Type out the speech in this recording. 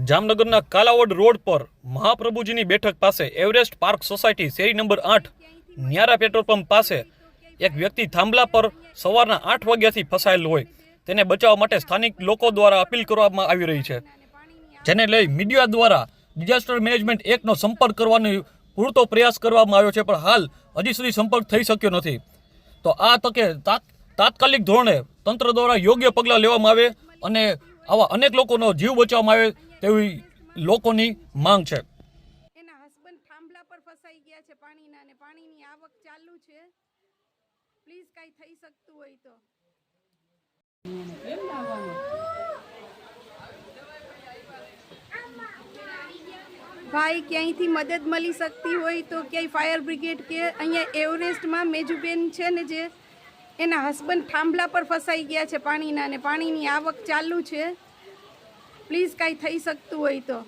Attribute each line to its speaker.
Speaker 1: જામનગરના કાલાવડ રોડ પર મહાપ્રભુજીની બેઠક પાસે એવરેસ્ટ પાર્ક સોસાયટી શેરી નંબર આઠ ન્યારા પેટ્રોલ પંપ પાસે એક વ્યક્તિ થાંભલા પર સવારના આઠ વાગ્યાથી ફસાયેલ હોય. તેને બચાવવા માટે સ્થાનિક લોકો દ્વારા અપીલ કરવામાં આવી રહી છે. જેને લઈ મીડિયા દ્વારા ડિઝાસ્ટર મેનેજમેન્ટ એકનો સંપર્ક કરવાનો પૂરતો પ્રયાસ કરવામાં આવ્યો છે, પણ હાલ હજી સુધી સંપર્ક થઈ શક્યો નથી. તો આ તકે તાત્કાલિક ધોરણે તંત્ર દ્વારા યોગ્ય પગલાં લેવામાં આવે અને આવા અનેક લોકોનો જીવ બચાવવામાં આવે તેવી લોકોની માંગ છે.
Speaker 2: એના હસબન્ડ થાંભલા પર ફસાઈ ગયા છે પાણીના અને પાણીની આવક ચાલુ છે. પ્લીઝ કાંઈ થઈ શકતું હોય તો. ભાઈ ક્યાંયથી મદદ મળી શકતી હોય તો ક્યાંય ફાયર બ્રિગેડ કે અહીંયા એવરેસ્ટમાં મેજુબેન છે ને જે એના હસબન્ડ થાંભલા પર ફસાઈ ગયા છે પાણીના અને પાણીની આવક ચાલુ છે. પ્લીઝ કાંઈ થઈ શકતું હોય તો.